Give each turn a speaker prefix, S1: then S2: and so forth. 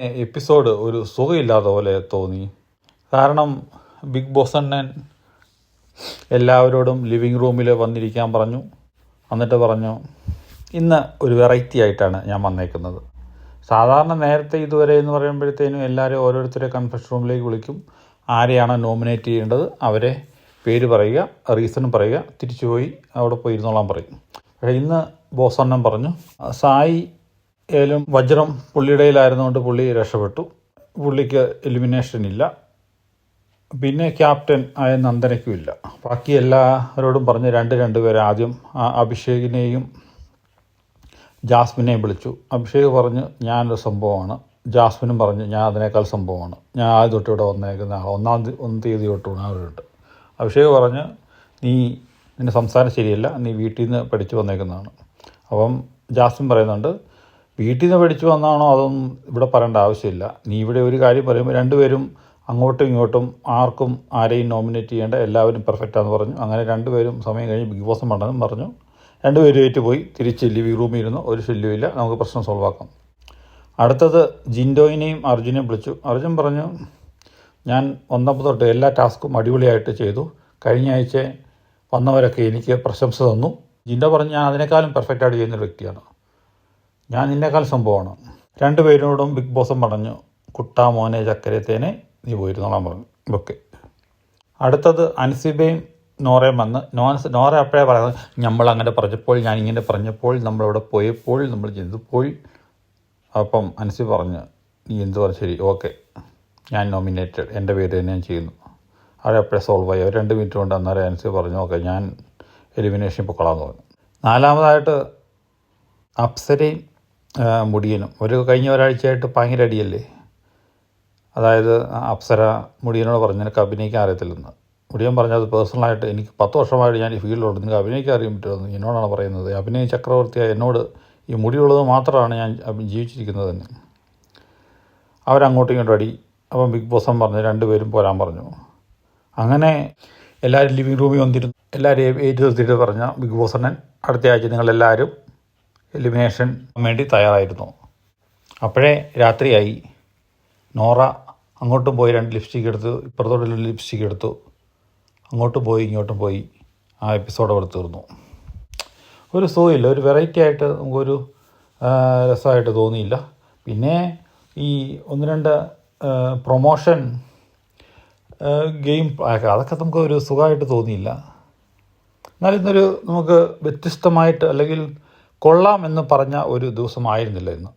S1: Episode ഒരു സുഖമില്ലാത്ത പോലെ തോന്നി. കാരണം ബിഗ് ബോസ് അണ്ണൻ എല്ലാവരോടും ലിവിങ് റൂമിൽ വന്നിരിക്കാൻ പറഞ്ഞു. എന്നിട്ട് പറഞ്ഞു ഇന്ന് ഒരു വെറൈറ്റി ആയിട്ടാണ് ഞാൻ വന്നേക്കുന്നത്. സാധാരണ നേരത്തെ ഇതുവരെ എന്ന് പറയുമ്പോഴത്തേനും എല്ലാവരും ഓരോരുത്തരെ കൺഫെഷൻ റൂമിലേക്ക് വിളിക്കും. ആരെയാണ് നോമിനേറ്റ് ചെയ്യേണ്ടത്? അവരെ പേര് പറയുക റീസൺ പറയുക തിരിച്ചു പോയി അവിടെ പോയി ഇരുന്നോളാൻ പറയും. പക്ഷേ ഇന്ന് ബോസ് അണ്ണൻ പറഞ്ഞു സായി ഏലും വജ്രം പുള്ളിയിടയിലായിരുന്നുകൊണ്ട് പുള്ളി രക്ഷപ്പെട്ടു. പുള്ളിക്ക് എലിമിനേഷൻ ഇല്ല. പിന്നെ ക്യാപ്റ്റൻ ആയ നന്ദനയ്ക്കും ഇല്ല ബാക്കി എല്ലാവരോടും പറഞ്ഞ് രണ്ട് രണ്ട് പേരെ ആദ്യം അഭിഷേകിനെയും ജാസ്മിനെയും വിളിച്ചു. അഭിഷേക് പറഞ്ഞു ഞാനൊരു സംഭവമാണ്. ജാസ്മിനും പറഞ്ഞു ഞാൻ അതിനേക്കാൾ സംഭവമാണ്. ഞാൻ ആദ്യം തൊട്ട് ഇവിടെ വന്നേക്കുന്ന. ഒന്നാം ഒന്നാം തീയതി തൊട്ട് അവരുണ്ട് അഭിഷേക് പറഞ്ഞ് നീ നിന്റെ സംസാരം ശരിയല്ല. നീ വീട്ടിൽ നിന്ന് പഠിച്ചു വന്നേക്കുന്നതാണ്. അപ്പം ജാസ്മിൻ പറയുന്നുണ്ട് വീട്ടിൽ നിന്ന് പഠിച്ചു വന്നാണോ അതൊന്നും ഇവിടെ പറയേണ്ട ആവശ്യമില്ല. നീ ഇവിടെ ഒരു കാര്യം പറയുമ്പോൾ രണ്ടുപേരും അങ്ങോട്ടും ഇങ്ങോട്ടും ആർക്കും ആരെയും നോമിനേറ്റ് ചെയ്യേണ്ട എല്ലാവരും പെർഫെക്റ്റാന്ന് പറഞ്ഞു. അങ്ങനെ രണ്ടുപേരും സമയം കഴിഞ്ഞ് ബിഗ് ബോസ് മണ്ടനും പറഞ്ഞു. രണ്ടുപേരും ഏറ്റു പോയി. തിരിച്ച് ലിവിംഗ് റൂമിൽ ഇരുന്നു. ഒരു ശല്യമില്ല നമുക്ക് പ്രശ്നം സോൾവ് ആക്കാം. അടുത്തത് ജിൻഡോയിനെയും അർജുനെയും വിളിച്ചു. അർജുൻ പറഞ്ഞു ഞാൻ ഒന്നപ്പോൾ തൊട്ട് എല്ലാ ടാസ്ക്കും അടിപൊളിയായിട്ട് ചെയ്തു. കഴിഞ്ഞ ആഴ്ച വന്നവരൊക്കെ എനിക്ക് പ്രശംസ തന്നു. ജിൻഡോ പറഞ്ഞു ഞാൻ അതിനേക്കാളും പെർഫെക്റ്റായിട്ട് ചെയ്യുന്നൊരു വ്യക്തിയാണ്. ഞാൻ നിന്നേക്കാൾ സംഭവമാണ്. രണ്ടുപേരോടും ബിഗ് ബോസും പറഞ്ഞു കുട്ടാ മോനെ ചക്കരത്തേനെ നീ പോയിരുന്നോളാൻ പറഞ്ഞു. ഓക്കെ അടുത്തത് അൻസിബയും നോറയും വന്ന് നോ നോറ അപ്പോഴേ പറയുന്നത്? നമ്മൾ അങ്ങനെ പറഞ്ഞപ്പോൾ ഞാൻ ഇങ്ങനെ പറഞ്ഞപ്പോൾ നമ്മളവിടെ പോയപ്പോൾ നമ്മൾ ചെയ്തപ്പോൾ അപ്പം അൻസി പറഞ്ഞു നീ എന്ത് പറഞ്ഞു ശരി ഓക്കെ. ഞാൻ നോമിനേറ്റഡ് എന്റെ പേര് തന്നെ ഞാൻ ചെയ്യുന്നു. അവരെപ്പോഴേ സോൾവ് ആയി? രണ്ട് മിനിറ്റ് കൊണ്ട് അന്നേരം അൻസി പറഞ്ഞു ഓക്കെ ഞാൻ എലിമിനേഷൻ പൊക്കളാന്ന് പറഞ്ഞു. നാലാമതായിട്ട് അപ്സരയും മുടിയനും. ഒരു കഴിഞ്ഞ ഒരാഴ്ചയായിട്ട് ഭയങ്കര അടിയല്ലേ? അതായത് അപ്സര മുടിയനോട് പറഞ്ഞു നിനക്ക് അഭിനയിക്കാൻ അറിയത്തില്ലെന്ന്. മുടിയൻ പറഞ്ഞത് പേഴ്സണലായിട്ട് എനിക്ക് പത്ത് വർഷമായിട്ട് ഞാൻ ഈ ഫീൽഡിലുണ്ട്. നിനക്ക് അഭിനയിക്കാൻ അറിയാൻ പറ്റുമെന്ന് എന്നോടാണ് പറയുന്നത്. അഭിനയ ചക്രവർത്തിയായ എന്നോട് ഈ മുടിയുള്ളത് മാത്രമാണ് ഞാൻ ജീവിച്ചിരിക്കുന്നത് തന്നെ അവരങ്ങോട്ടും ഇങ്ങോട്ടും അടി. അപ്പം ബിഗ് ബോസും പറഞ്ഞു രണ്ടുപേരും പോരാൻ പറഞ്ഞു. അങ്ങനെ എല്ലാവരും ലിവിങ് റൂമിൽ വന്നിരുന്നു. എല്ലാവരെയും ഏറ്റു നിർത്തിയിട്ട് പറഞ്ഞ ബിഗ് ബോസ് അണ്ണൻ അടുത്ത ആഴ്ച നിങ്ങളെല്ലാവരും എലിമിനേഷൻ വേണ്ടി തയ്യാറായിരുന്നു. അപ്പോഴേ രാത്രിയായി. നോറ അങ്ങോട്ടും പോയി രണ്ട് ലിപ്സ്റ്റിക് എടുത്തു. ഇപ്പുറത്തോട്ട് ലിപ്സ്റ്റിക് എടുത്തു. അങ്ങോട്ടും പോയി ഇങ്ങോട്ടും പോയി. ആ എപ്പിസോഡ് അവിടെ തീർന്നു. ഒരു സുഖമില്ല ഒരു വെറൈറ്റി ആയിട്ട് നമുക്കൊരു രസമായിട്ട് തോന്നിയില്ല. പിന്നെ ഈ ഒന്ന് രണ്ട് പ്രൊമോഷൻ ഗെയിം അതൊക്കെ നമുക്ക് ഒരു സുഖമായിട്ട് തോന്നിയില്ല. എന്നാൽ ഇന്നൊരു നമുക്ക് വ്യത്യസ്തമായിട്ട് അല്ലെങ്കിൽ കൊള്ളാം എന്ന് പറഞ്ഞ ഒരു ദിവസമായിരുന്നില്ല ഇന്ന്.